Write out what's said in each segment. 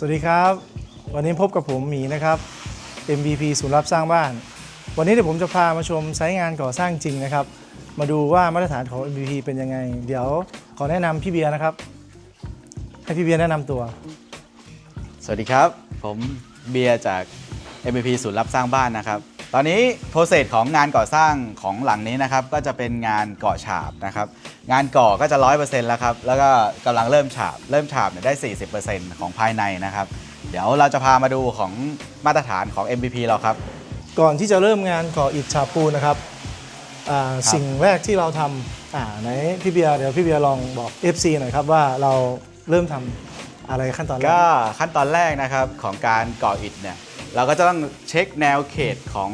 สวัสดีครับ วันนี้พบกับผมหมีนะครับ MVP ศูนย์รับสร้างบ้าน วันนี้เดี๋ยวผมจะพามาชมไซต์งานก่อสร้างจริงนะครับ มาดูว่ามาตรฐานของ MVP เป็นยังไง เดี๋ยวขอแนะนำพี่เบียร์นะครับ ให้พี่เบียร์แนะนำตัว สวัสดีครับ ผมเบียร์จาก MVP ศูนย์รับสร้างบ้านนะครับ ตอนนี้โปรเซสของงานก่อสร้างของหลังนี้นะครับก็จะเป็นงานก่อฉาบนะครับงานก่อก็จะ 100%แล้วครับแล้วก็กำลังเริ่มฉาบ เริ่มฉาบเนี่ยได้ 40%ของภายในนะครับ เดี๋ยวเราจะพามาดูของมาตรฐานของ MVP เราครับ ก่อนที่จะเริ่มงานก่ออิฐฉาบปูนนะครับอ่าสิ่งแรกที่เราทำอ่าไหนพี่เบียร์เดี๋ยวพี่เบียร์ลองบอก FC หน่อยครับว่าเราเริ่มทำอะไรขั้นตอนแรก ก็ขั้นตอนแรกนะครับของการก่ออิฐเนี่ย เราก็จะต้องเช็คแนวเขตของ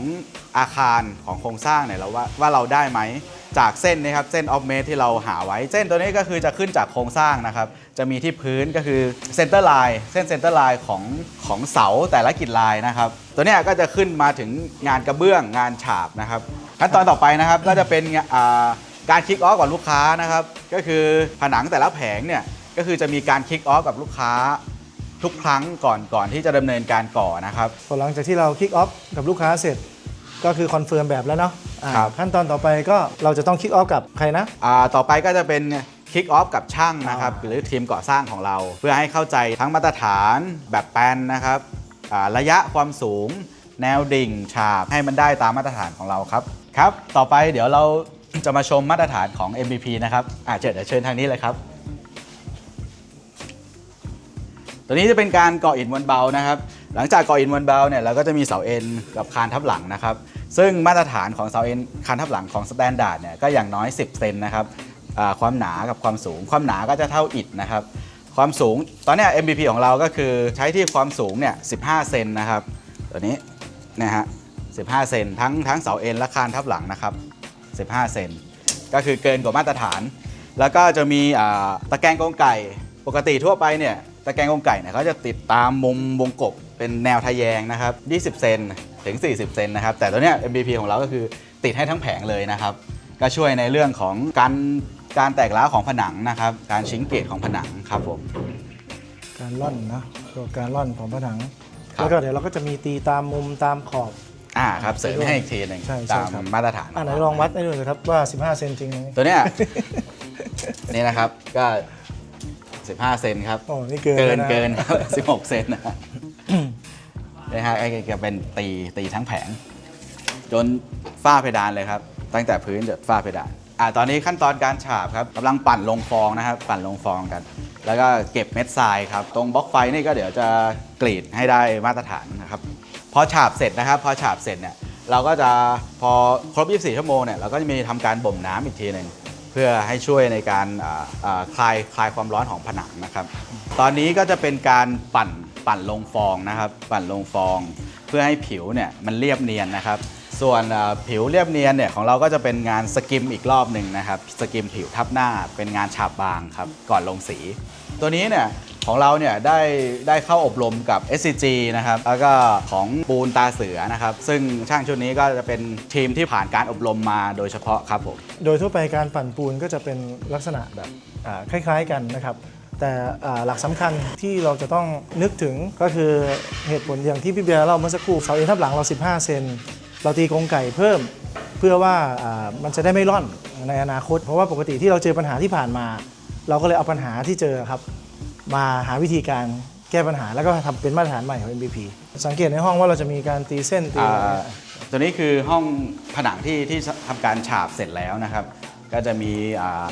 อาคารของโครงสร้างเนี่ยเราว่าว่าเราได้ไหมจากเส้นนะครับเส้นออฟเมตที่เราหาไว้ เส้นตัวนี้ก็คือจะขึ้นจากโครงสร้างนะครับ จะมีที่พื้นก็คือเซนเตอร์ไลน์เส้นเซนเตอร์ไลน์ของของเสาแต่ละกิจลายนะครับ ตัวนี้ก็จะขึ้นมาถึงงานกระเบื้องงานฉาบนะครับขั้นตอนต่อไปนะครับก็จะเป็นการคิกออฟกับลูกค้านะครับ ก็คือผนังแต่ละแผงเนี่ยก็คือจะมีการคิกออฟกับลูกค้า ทุกครั้งก่อนก่อนที่จะดำเนินการก่อนะครับ พอหลังจากที่เราคิกออฟกับลูกค้าเสร็จ ก็คือคอนเฟิร์มแบบแล้วเนาะอ่าครับ ขั้นตอนต่อไปก็เราจะต้องคิกออฟกับใครนะ อ่าต่อไปก็จะเป็นคิกออฟกับช่างนะครับอ่าหรือทีมก่อสร้างของเรา เพื่อให้เข้าใจทั้งมาตรฐานแบบแปลนนะครับอ่าระยะความสูง แนวดิ่งฉาบให้มันได้ตามมาตรฐานของเราครับครับ ต่อไปเดี๋ยวเรา จะมาชมมาตรฐานของ MVP นะครับอ่าเชิญเดี๋ยวเชิญทางนี้เลยครับ ตัวนี้จะเป็นการก่ออิฐมวลเบานะครับ หลังจากก่ออิฐมวลเบาเนี่ยเราก็จะมีเสาเอ็นกับคานทับหลังนะครับ ซึ่งมาตรฐานของเสาเอ็นคานทับหลังของสแตนดาร์ดเนี่ยก็อย่างน้อย 10 เซนนะครับความหนากับความสูง ความหนาก็จะเท่าอิฐนะครับ ความสูงตอนนี้ MVP ของเราก็คือใช้ที่ความสูงเนี่ย 15 เซนนะครับ ตัวนี้นะฮะ 15 เซนทั้งทั้งเสาเอ็นและคานทับหลังนะครับ 15 เซนก็คือเกินกว่ามาตรฐาน แล้วก็จะมีอ่าตะแกรงกรงไก่ปกติทั่วไปเนี่ย ตะแกรงกรงไก่เนี่ยเขาจะติดตามมุมวงกบเป็นแนวทะแยงนะครับ 20 เซนถึง 40 เซนนะครับ แต่ตัวเนี้ย MVP ของเราก็คือติดให้ทั้งแผงเลยนะครับ ก็ช่วยในเรื่องของการการแตกร้าวของผนังนะครับ การชิงเกตของผนังครับผม การล่อนนะตัวการล่อนของผนัง ครับ แล้วก็เดี๋ยวเราก็จะมีตีตามมุมตามขอบ อ่าครับเสริมให้อีกทีหนึ่งใช่ใช่ตามครับ มาตรฐานอ่าไหนลองวัดให้ดูหน่อยครับว่า 15 เซนจริงไหม ตัวเนี้ย นี่นะครับก็ 15 เซนครับ โอ้นี่เกินเกินแล้วะเกินครับ 16 เซนนะนะฮะไอ้จะเป็นตีตีทั้งแผง จนฝ้าเพดานเลยครับ ตั้งแต่พื้นจนฝ้าเพดานอ่าตอนนี้ขั้นตอนการฉาบครับกำลังปั่นลงฟองนะครับ ปั่นลงฟองกัน แล้วก็เก็บเม็ดทรายครับ ตรงบล็อกไฟนี่ก็เดี๋ยวจะกรีดให้ได้มาตรฐานนะครับ พอฉาบเสร็จนะครับ พอฉาบเสร็จเนี่ย เราก็จะพอครบ 24 ชั่วโมงเนี่ย เราก็จะมีทำการบ่มน้ำอีกทีหนึ่ง เพื่อให้ช่วยในการคลายคลายความร้อนของผนังนะครับ ตอนนี้ก็จะเป็นการปั่นปั่นลงฟองนะครับ ปั่นลงฟอง เพื่อให้ผิวเนี่ยมันเรียบเนียนนะครับ ส่วนผิวเรียบเนียนเนี่ยของเราก็จะเป็นงานสกิมอีกรอบหนึ่งนะครับ สกิมผิวทับหน้าเป็นงานฉาบบางครับก่อนลงสี ตัวนี้เนี่ย ของเราเนี่ยได้ได้เข้าอบรมกับ SCG นะครับแล้วก็ของปูนตาเสือนะครับซึ่งช่างชุดนี้ก็จะเป็นทีมที่ผ่านการอบรมมาโดยเฉพาะครับผมโดยทั่วไปการปั่นปูนก็จะเป็นลักษณะแบบคล้าย ๆกันนะครับแต่หลักสำคัญที่เราจะต้องนึกถึงก็คือเหตุผลอย่างที่พี่เบียร์เล่าเมื่อสักครู่เสาเอ็นทับหลังเรา 15 เซนเราตีกรงไก่เพิ่ม เพื่อว่ามันจะได้ไม่ร่อนในอนาคต เพราะว่าปกติที่เราเจอปัญหาที่ผ่านมา เราก็เลยเอาปัญหาที่เจอครับ มาหาวิธีการแก้ปัญหาแล้วก็ทำเป็นมาตรฐานใหม่ของ MVP สังเกตในห้องว่าเราจะมีการตีเส้นตีอ่อะไราตัวนี้คือห้องผนังที่ที่ทำการฉาบเสร็จแล้วนะครับ ก็จะมีอ่า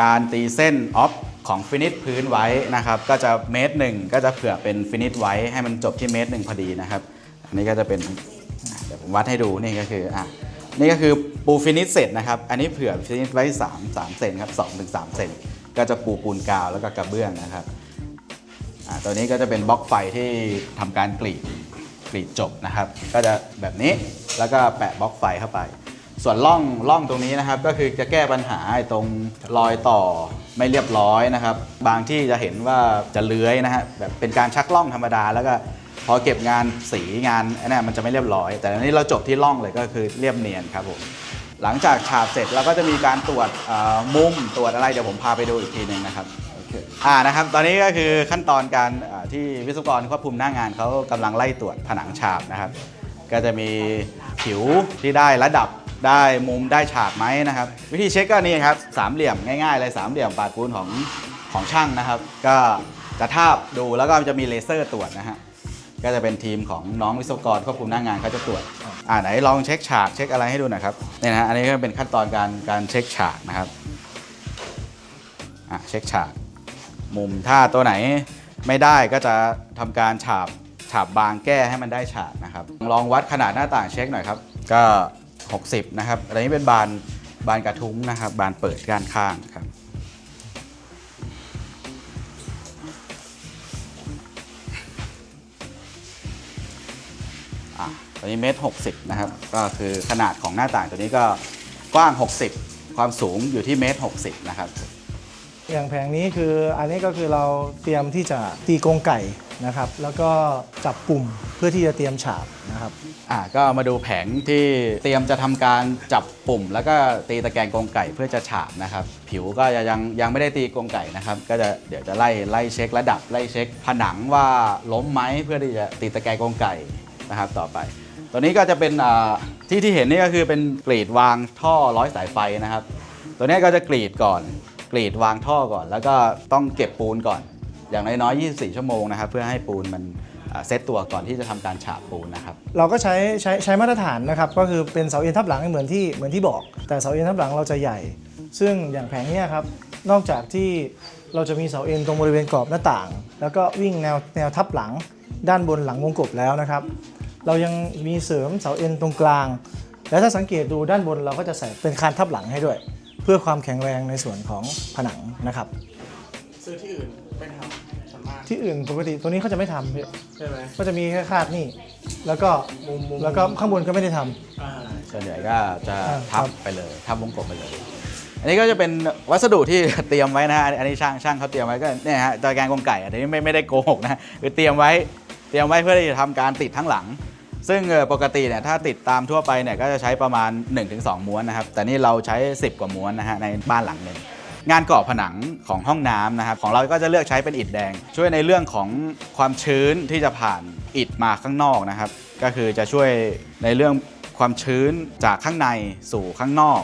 การตีเส้นออฟของฟินิชพื้นไว้นะครับ ก็จะเมตรหนึ่งก็จะเผื่อเป็นฟินิชไว้ให้มันจบที่เมตรหนึ่งพอดีนะครับอันนี้ก็จะเป็นอะเดี๋ยวผมวัดให้ดูนี่ก็คืออะนี่ก็คือปูฟินิชเสร็จนะครับ อันนี้เผื่อฟินิชไว้3 3เซนครับ2ถึง3เซนก็จะปูปูนกาวแล้วก็กระเบื้องนะครับอ่า ตัวนี้ก็จะเป็นบล็อกไฟที่ทำการกรีดกรีดจบนะครับ ก็จะแบบนี้แล้วก็แปะบล็อกไฟเข้าไป ส่วนร่องร่องตรงนี้นะครับ ก็คือจะแก้ปัญหาตรงรอยต่อไม่เรียบร้อยนะครับ บางที่จะเห็นว่าจะเลื้อยนะฮะแบบเป็นการชักร่องธรรมดา แล้วก็พอเก็บงานสีงานอ้นั่นมันจะไม่เรียบร้อย แต่อันนี้เราจบที่ร่องเลยก็คือเรียบเนียนครับผมหลังจากฉาบเสร็จเราก็จะมีการตรวจมุมตรวจอะไรเดี๋ยวผมพาไปดูอีกทีหนึ่งนะครับ อ่านะครับตอนนี้ก็คือขั้นตอนการที่วิศวกรควบคุมหน้างานเขากำลังไล่ตรวจผนังฉาบนะครับ ก็จะมีผิวที่ได้ระดับได้มุมได้ฉากไหมนะครับ วิธีเช็คก็นี่ครับสามเหลี่ยมง่ายๆเลยสามเหลี่ยมปาดปูนของของช่างนะครับ ก็จะทาบดูแล้วก็จะมีเลเซอร์ตรวจนะฮะก็จะเป็นทีมของน้องวิศวกรควบคุมหน้างานเขาจะตรวจอ่าไหนลองเช็คฉากเช็คอะไรให้ดูหน่อยครับเนี่ยนะฮะอันนี้ก็เป็นขั้นตอนการการเช็คฉากนะครับอะเช็คฉาก มุมถ้าตัวไหนไม่ได้ก็จะทำการฉาบฉาบบางแก้ให้มันได้ฉากนะครับ ลองวัดขนาดหน้าต่างเช็คหน่อยครับ ก็ 60 นะครับอันนี้เป็นบานบานกระทุ้งนะครับ บานเปิดด้านข้างครับอะตัวนี้เมตรหกสิบนะครับ ก็คือขนาดของหน้าต่างตัวนี้ก็กว้าง 60 ความสูงอยู่ที่เมตรหกสิบนะครับ อย่างแผงนี้คืออันนี้ก็คือเราเตรียมที่จะตีกรงไก่นะครับ แล้วก็จับปุ่มเพื่อที่จะเตรียมฉาบนะครับ อ่าก็มาดูแผงที่เตรียมจะทำการจับปุ่ม แล้วก็ตีตะแกรงกรงไก่เพื่อจะฉาบนะครับ ผิวก็ยังยังไม่ได้ตีกรงไก่นะครับ ก็จะเดี๋ยวจะไล่ไล่เช็คระดับไล่เช็ค ผนังว่าล้มไหมเพื่อที่จะตีตะแกรงกรงไก่นะครับ ต่อไป ตัวนี้ก็จะเป็นอ่าที่ที่เห็นนี่ก็คือเป็นกรีดวางท่อร้อยสายไฟนะครับ ตัวนี้ก็จะกรีดก่อน กรีดวางท่อก่อน แล้วก็ต้องเก็บปูนก่อน อย่างน้อยๆ24 ชั่วโมงนะครับเพื่อให้ปูนมันเซตตัวก่อนที่จะทำการฉาบปูนนะครับ เราก็ใช้ใช้ใช้มาตรฐานนะครับ ก็คือเป็นเสาเอ็นทับหลังเหมือนที่เหมือนที่บอก แต่เสาเอ็นทับหลังเราจะใหญ่ ซึ่งอย่างแผงเนี้ยครับ นอกจากที่เราจะมีเสาเอ็นตรงบริเวณกรอบหน้าต่าง แล้วก็วิ่งแนวแนวทับหลัง ด้านบนหลังวงกบแล้วนะครับ เรายังมีเสริมเสาเอ็นตรงกลาง และถ้าสังเกตดูด้านบนเราก็จะใส่เป็นคานทับหลังให้ด้วย พื่อความแข็งแรงในส่วนของผนังนะครับ ซื้อที่อื่นไม่ทำส่วนมากที่อื่นปกติตัวนี้เขาจะไม่ทำพี่ใช่ไหมก็จะมีแค่คาดนี่ แล้วก็มุมมุมแล้วก็ข้างบนก็ไม่ได้ทำ อ่าส่วนใหญ่ก็จะอ่าทับครับไปเลยทับวงกลมไปเลย อันนี้ก็จะเป็นวัสดุที่ เตรียมไว้นะฮะอันนี้ช่างช่างเขาเตรียมไว้ก็เนี่ยฮะตะแกรงกรงไก่อันนี้ไม่ไม่ได้โกหกนะคือเตรียมไว้เตรียมไว้เพื่อที่จะทำการติดทั้งหลัง ซึ่งปกติเนี่ยถ้าติดตามทั่วไปเนี่ยก็จะใช้ประมาณ 1-2 ม้วนนะครับ แต่นี่เราใช้ 10 กว่าม้วนนะฮะในบ้านหลังหนึ่งงานก่อผนังของห้องน้ำนะครับ ของเราก็จะเลือกใช้เป็นอิฐแดง ช่วยในเรื่องของความชื้นที่จะผ่านอิฐมาข้างนอกนะครับ ก็คือจะช่วยในเรื่องความชื้นจากข้างในสู่ข้างนอก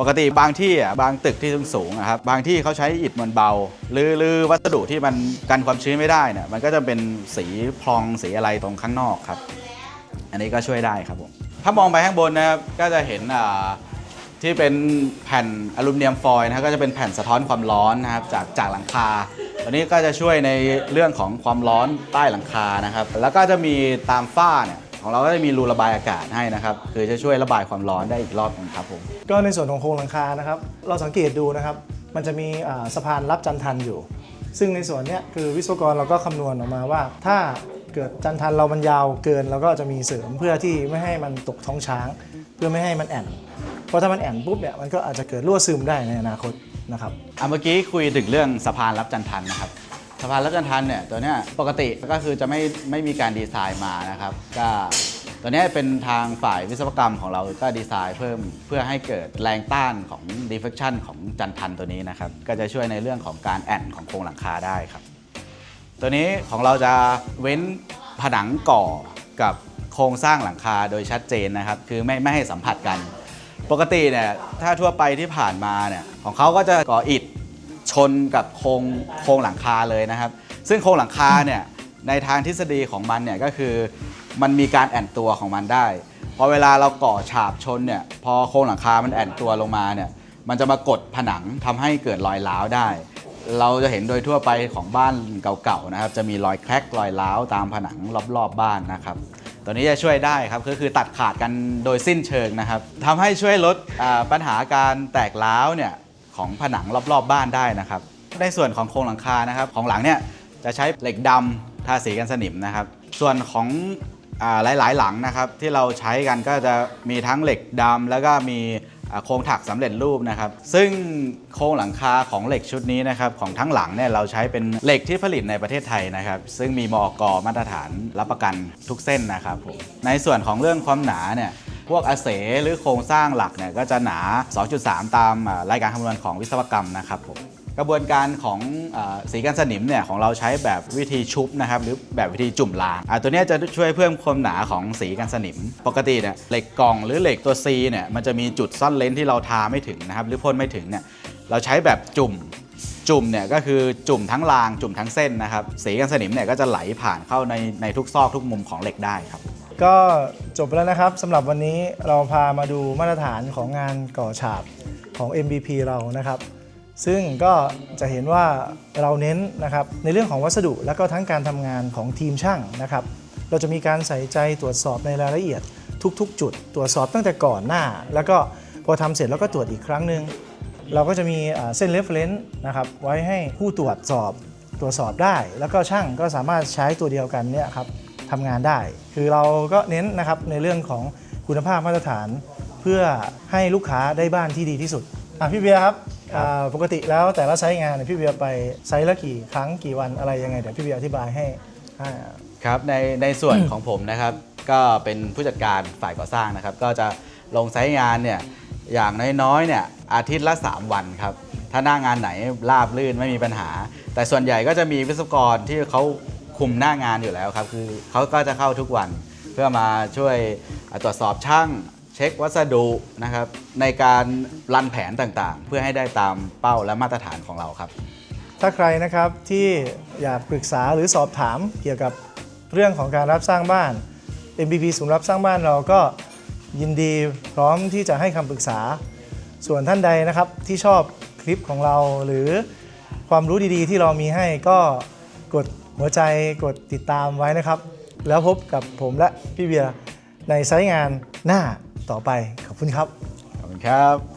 ปกติบางที่อะบางตึกที่สูงๆอะครับบางที่เขาใช้อิฐมันเบาหรือหรือวัสดุที่มันกันความชื้นไม่ได้เนี่ยมันก็จะเป็นสีพลองสีอะไรตรงข้างนอกครับ อันนี้ก็ช่วยได้ครับผมถ้ามองไปข้างบนนะครับก็จะเห็นอ่าที่เป็นแผ่นอลูมิเนียมฟอยล์นะครับก็จะเป็นแผ่นสะท้อนความร้อนนะครับจากจากหลังคาตัวนี้ก็จะช่วยในเรื่องของความร้อนใต้หลังคานะครับ แล้วก็จะมีตามฝ้าเนี่ยของเราก็จะมีรูระบายอากาศให้นะครับ คือจะช่วยระบายความร้อนได้อีกรอบหนึงครับผม ก็ในส่วนของโครงหลังคานะครับ เราสังเกตดูนะครับ มันจะมีอ่าสะพานรับจันทันอยู่ ซึ่งในส่วนเนี้ยคือวิศวกรเราก็คำนวณออกมาว่า ถ้า เกิดจันทันเรามันยาวเกินเราก็จะมีเสริมเพื่อที่ไม่ให้มันตกท้องช้าง เพื่อไม่ให้มันแอนเพราะถ้ามันแอนปุ๊บเนี่ยมันก็อาจจะเกิดรั่วซึมได้ในอนาคตนะครับอะเมื่อกี้คุยถึงเรื่องสะพานรับจันทันนะครับสะพานรับจันทันเนี่ยตัวเนี้ยปกติก็คือจะไม่ไม่มีการดีไซน์มานะครับก็ตัวเนี้ยเป็นทางฝ่ายวิศวกรรมของเราก็ดีไซน์เพิ่มเพื่อให้เกิดแรงต้านของ deflection ของจันทันตัวนี้นะครับ ก็จะช่วยในเรื่องของการแอนของโครงหลังคาได้ครับ ตัวนี้ของเราจะเว้นผนังก่อกับโครงสร้างหลังคาโดยชัดเจนนะครับ คือไม่ไม่ให้สัมผัสกัน ปกติเนี่ยถ้าทั่วไปที่ผ่านมาเนี่ยของเขาก็จะก่ออิฐชนกับโครงโครงหลังคาเลยนะครับ ซึ่งโครงหลังคาเนี่ยในทางทฤษฎีของมันเนี่ยก็คือมันมีการแอนตัวของมันได้พอเวลาเราก่อฉาบชนเนี่ยพอโครงหลังคามันแอนตัวลงมาเนี่ยมันจะมากดผนังทำให้เกิดรอยร้าวได้ เราจะเห็นโดยทั่วไปของบ้านเก่าๆนะครับ จะมีรอยแคร็กรอยร้าวตามผนังรอบๆบ้านนะครับ ตัวนี้จะช่วยได้ครับก็คือตัดขาดกันโดยสิ้นเชิงนะครับทำให้ช่วยลดปัญหาการแตกร้าวเนี่ยของผนังรอบๆบ้านได้นะครับ ในส่วนของโครงหลังคานะครับ ของหลังเนี่ยจะใช้เหล็กดำทาสีกันสนิมนะครับ ส่วนของอหลายๆหลังนะครับที่เราใช้กันก็จะมีทั้งเหล็กดำแล้วก็มี โครงถักสำเร็จรูปนะครับ ซึ่งโครงหลังคาของเหล็กชุดนี้นะครับของทั้งหลังเนี่ยเราใช้เป็นเหล็กที่ผลิตในประเทศไทยนะครับ ซึ่งมีมอกมาตรฐานรับประกันทุกเส้นนะครับผมในส่วนของเรื่องความหนาเนี่ยพวกอาเสหรือโครงสร้างหลักเนี่ยก็จะหนา 2.3 ตามรายการคำนวณของวิศวกรรมนะครับผม กระบวนการของอสีกันสนิมเนี่ยของเราใช้แบบวิธีชุบนะครับหรือแบบวิธีจุ่มลางอ่าตัวนี้จะช่วยเพิ่มความหนาของสีกันสนิม ปกติเนี่ยเหล็กกล่องหรือเหล็กตัว C เนี่ยมันจะมีจุดซ่อนเลนที่เราทาไม่ถึงนะครับหรือพ่นไม่ถึงเนี่ยเราใช้แบบจุ่มจุ่มเนี่ยก็คือจุ่มทั้งรางจุ่มทั้งเส้นนะครับสีกันสนิมเนี่ยก็จะไหลผ่านเข้าในในทุกซอกทุกมุมของเหล็กได้ครับก็จบไปแล้วนะครับสำหรับวันนี้เราพามาดูมาตรฐานของงานก่อฉาบของ MVP เรานะครับ ซึ่งก็จะเห็นว่าเราเน้นนะครับในเรื่องของวัสดุและก็ทั้งการทำงานของทีมช่างนะครับ เราจะมีการใส่ใจตรวจสอบในรายละเอียดทุกๆ จุด ตรวจสอบตั้งแต่ก่อนหน้า แล้วก็พอทำเสร็จแล้วก็ตรวจอีกครั้งหนึ่งเราก็จะมีเส้น reference นะครับไว้ให้ผู้ตรวจสอบตรวจสอบได้ แล้วก็ช่างก็สามารถใช้ตัวเดียวกันเนี่ยครับทำงานได้ คือเราก็เน้นนะครับในเรื่องของคุณภาพมาตรฐาน เพื่อให้ลูกค้าได้บ้านที่ดีที่สุดอะพี่เบียร์ครับ ปกติแล้วแต่ละไซต์งานเนี่ยพี่เบียร์ไปไซต์ละกี่ครั้งกี่วันอะไรยังไงเดี๋ยวพี่เบียร์อธิบายให้อ่าครับในในส่วนของผมนะครับก็เป็นผู้จัดการฝ่ายก่อสร้างนะครับ ก็จะลงไซต์งานเนี่ยอย่างน้อยๆเนี่ยอาทิตย์ละ 3 วันครับ ถ้าหน้างานไหนราบลื่นไม่มีปัญหา แต่ส่วนใหญ่ก็จะมีวิศวกรที่เขาคุมหน้างานอยู่แล้วครับ คือเขาก็จะเข้าทุกวันเพื่อมาช่วยตรวจสอบช่างเช็ควัสดุนะครับในการรันแผนต่างๆ เพื่อให้ได้ตามเป้าและมาตรฐานของเราครับ ถ้าใครนะครับที่อยากปรึกษาหรือสอบถามเกี่ยวกับเรื่องของการรับสร้างบ้าน MBP ศูนย์รับสร้างบ้านเราก็ยินดีพร้อมที่จะให้คำปรึกษา ส่วนท่านใดนะครับที่ชอบคลิปของเราหรือความรู้ดีๆ ที่เรามีให้ก็กดหัวใจกดติดตามไว้นะครับ แล้วพบกับผมและพี่เบียร์ในไซต์งานหน้า ต่อไปขอบคุณครับ ขอบคุณครับ